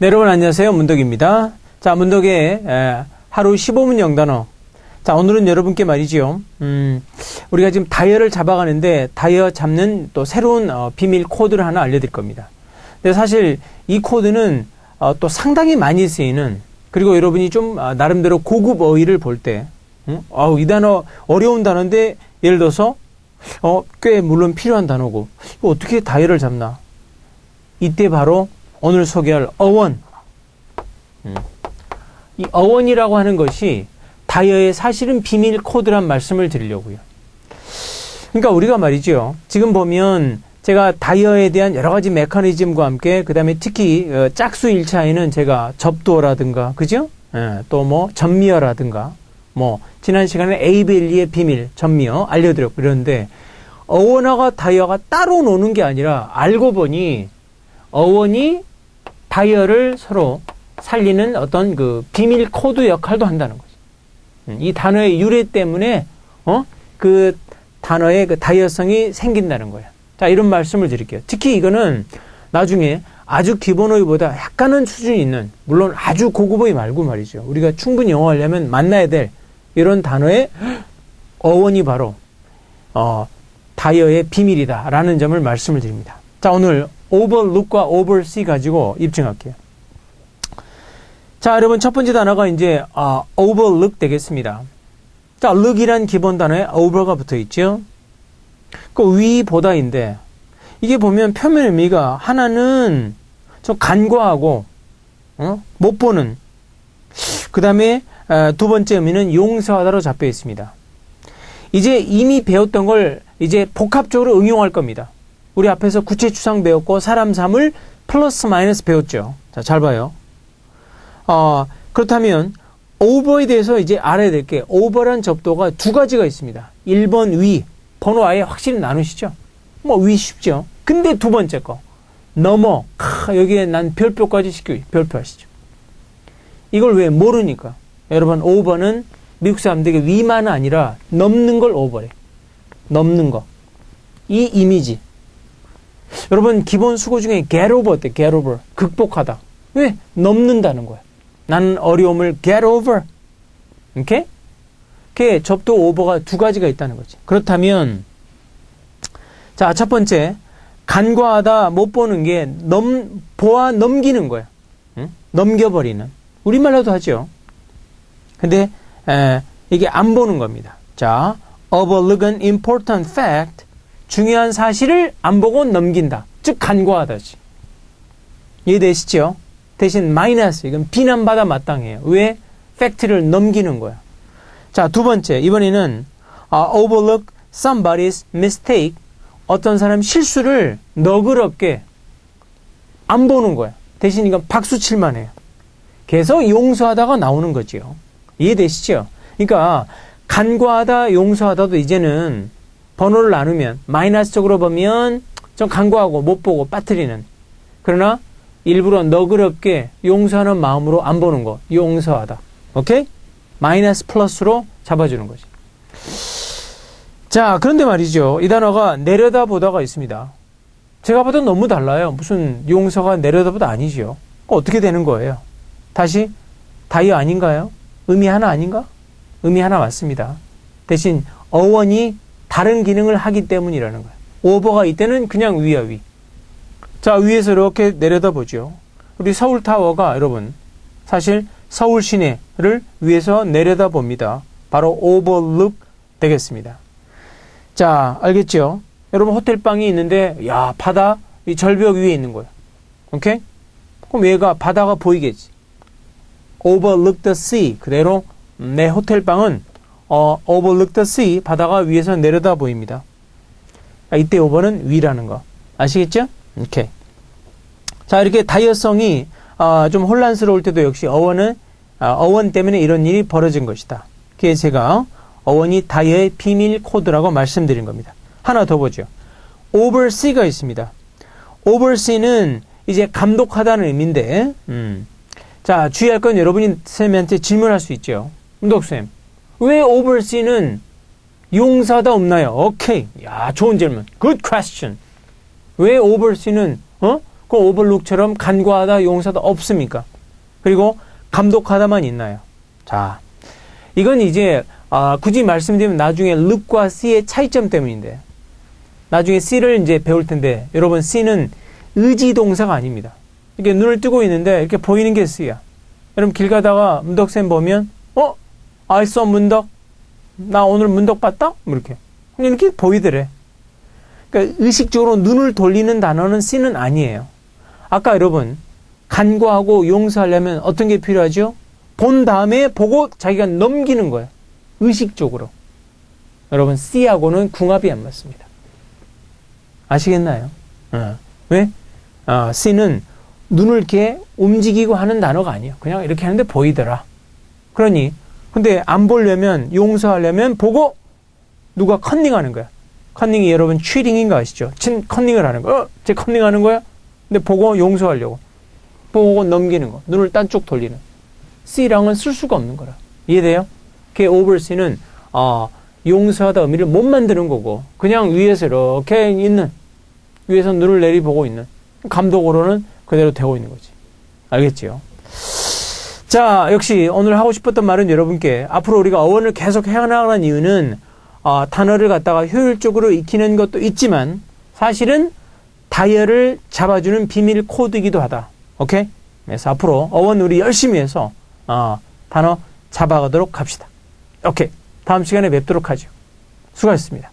네, 여러분 안녕하세요. 문덕입니다. 자, 문덕의 에, 하루 15분 영단어. 자, 오늘은 여러분께 말이지요. 음, 우리가 지금 다이어를 잡아가는데 다이어 잡는 또 새로운 어, 비밀 코드를 하나 알려드릴 겁니다. 근데 사실 이 코드는 어, 또 상당히 많이 쓰이는 그리고 여러분이 좀 아, 나름대로 고급 어휘를 볼 때, 음? 아우, 이 단어 어려운 단어인데 예를 들어서 어, 꽤 물론 필요한 단어고 이거 어떻게 다이어를 잡나? 이때 바로 오늘 소개할 어원. 음. 이 어원이라고 하는 것이 다이어의 사실은 비밀 코드란 말씀을 드리려고요. 그러니까 우리가 말이죠. 지금 보면 제가 다이어에 대한 여러 가지 메커니즘과 함께 그다음에 특히 어, 짝수 1차에는 제가 접도라든가 그죠? 예, 또뭐 전미어라든가 뭐 지난 시간에 에이벨리의 비밀 전미어 알려드렸고 그런데 어원화가 다이어가 따로 노는 게 아니라 알고 보니 어원이 다이어를 서로 살리는 어떤 그 비밀 코드 역할도 한다는 거죠. 음, 이 단어의 유래 때문에 어 그 단어의 그 다이어성이 생긴다는 거예요. 자 이런 말씀을 드릴게요. 특히 이거는 나중에 아주 기본어휘보다 약간은 수준이 있는 물론 아주 고급어휘 말고 말이죠. 우리가 충분히 영어하려면 만나야 될 이런 단어의 어원이 바로 어, 다이어의 비밀이다라는 점을 말씀을 드립니다. 자 오늘 overlook과 oversee 가지고 입증할게요. 자, 여러분 첫 번째 단어가 이제 아, overlook 되겠습니다. 자, look이란 기본 단어에 over가 붙어 있죠. 그 위보다인데 이게 보면 표면 의미가 하나는 좀 간과하고 어? 못 보는 그 다음에 두 번째 의미는 용서하다로 잡혀 있습니다. 이제 이미 배웠던 걸 이제 복합적으로 응용할 겁니다. 우리 앞에서 구체 추상 배웠고 사람 삶을 플러스 마이너스 배웠죠. 자, 잘 봐요. 어, 그렇다면 오버에 대해서 이제 알아야 될 게 오버란 접도가 두 가지가 있습니다. 1번 위, 번호 아예 확실히 나누시죠? 뭐 위 쉽죠. 근데 두 번째 거 넘어 카, 여기에 난 별표까지 시켜 별표 하시죠. 이걸 왜 모르니까 여러분 오버는 미국 사람들에게 위만 아니라 넘는 걸 오버래. 넘는 거. 이 이미지. 여러분 기본 수고 중에 get over 어때? get over. 극복하다. 왜? 넘는다는 거야. 나는 어려움을 get over. 오케이? 그 접도 오버가 두 가지가 있다는 거지. 그렇다면 자, 첫 번째. 간과하다 못 보는 게 넘, 보아 넘기는 거야. 응? 넘겨버리는. 우리말로도 하죠. 근데 에, 이게 안 보는 겁니다. 자, overlook an important fact. 중요한 사실을 안 보고 넘긴다. 즉 간과하다지. 이해되시죠? 대신 마이너스 이건 비난받아 마땅해요. 왜? 팩트를 넘기는 거야. 자, 두 번째. 이번에는 uh, overlook somebody's mistake. 어떤 사람 실수를 너그럽게 안 보는 거야. 대신 이건 박수 칠만 해요. 계속 용서하다가 나오는 거지요. 이해되시죠? 그러니까 간과하다, 용서하다도 이제는 번호를 나누면 마이너스적으로 보면 좀 간과하고 못 보고 빠뜨리는 그러나 일부러 너그럽게 용서하는 마음으로 안 보는 거 용서하다. 오케이? 마이너스 플러스로 잡아주는 거지. 자, 그런데 말이죠. 이 단어가 내려다보다가 있습니다. 제가 봐도 너무 달라요. 무슨 용서가 내려다보다 아니지요. 어떻게 되는 거예요? 다시 다이어 아닌가요? 의미 하나 아닌가? 의미 하나 맞습니다. 대신 어원이 다른 기능을 하기 때문이라는 거예요. 오버가 이때는 그냥 위야 위. 자, 위에서 이렇게 내려다 보죠. 우리 서울타워가 여러분, 사실 서울 시내를 위에서 내려다 봅니다. 바로 오버룩 되겠습니다. 자, 알겠죠? 여러분 호텔방이 있는데, 야, 바다, 이 절벽 위에 있는 거예요. 오케이? 그럼 얘가 바다가 보이겠지. overlook the sea. 그대로 내 호텔방은 어, overlook the sea. 바다가 위에서 내려다 보입니다. 아, 이때 오버는 위라는 거. 아시겠죠? 오케이. 자, 이렇게 다이어성이 어, 좀 혼란스러울 때도 역시 어원은 어, 어원 때문에 이런 일이 벌어진 것이다. 그게 제가 어원이 다이어의 비밀 코드라고 말씀드린 겁니다. 하나 더 보죠. oversee가 있습니다. oversee는 이제 감독하다는 의미인데, 음. 자, 주의할 건 여러분이 쌤한테 질문할 수 있죠. 문덕쌤, 왜 oversee는 용사다 없나요? 오케이. 야, 좋은 질문. Good question. 왜 oversee는, 어? 그 오버룩처럼 간과하다, 용서하다 없습니까? 그리고 감독하다만 있나요? 자, 이건 이제 아, 굳이 말씀드리면 나중에 룩과 C의 차이점 때문인데 나중에 C를 이제 배울 텐데 여러분 C는 의지 동사가 아닙니다. 이렇게 눈을 뜨고 있는데 이렇게 보이는 게 C야. 여러분 길 가다가 문덕쌤 보면 어? Saw 문덕? 나 오늘 문덕 봤다? 뭐 이렇게. 이렇게 보이더래. 그러니까 의식적으로 눈을 돌리는 단어는 C는 아니에요. 아까 여러분 간과하고 용서하려면 어떤 게 필요하죠? 본 다음에 보고 자기가 넘기는 거예요. 의식적으로. 여러분 C하고는 궁합이 안 맞습니다. 아시겠나요? 어. 왜? 어, C는 눈을 이렇게 움직이고 하는 단어가 아니에요. 그냥 이렇게 하는데 보이더라. 그러니 근데 안 보려면 용서하려면 보고 누가 컨닝하는 거야. 컨닝이 여러분 취링인 거 아시죠? 친 컨닝을 하는 거. 어, 제 컨닝하는 거야? 근데 보고 용서하려고. 보고 넘기는 거. 눈을 딴쪽 돌리는. C랑은 쓸 수가 없는 거라. 이해돼요? 그 oversee는 어, 용서하다 의미를 못 만드는 거고 그냥 위에서 이렇게 있는 위에서 눈을 내리보고 있는 감독으로는 그대로 되고 있는 거지. 알겠지요? 자, 역시 오늘 하고 싶었던 말은 여러분께 앞으로 우리가 어원을 계속 해나가는 이유는 어, 단어를 갖다가 효율적으로 익히는 것도 있지만 사실은 다이얼을 잡아주는 비밀 코드이기도 하다. 오케이? 그래서 앞으로 어원 우리 열심히 해서 어, 단어 잡아가도록 합시다. 오케이. 다음 시간에 뵙도록 하죠. 수고하셨습니다.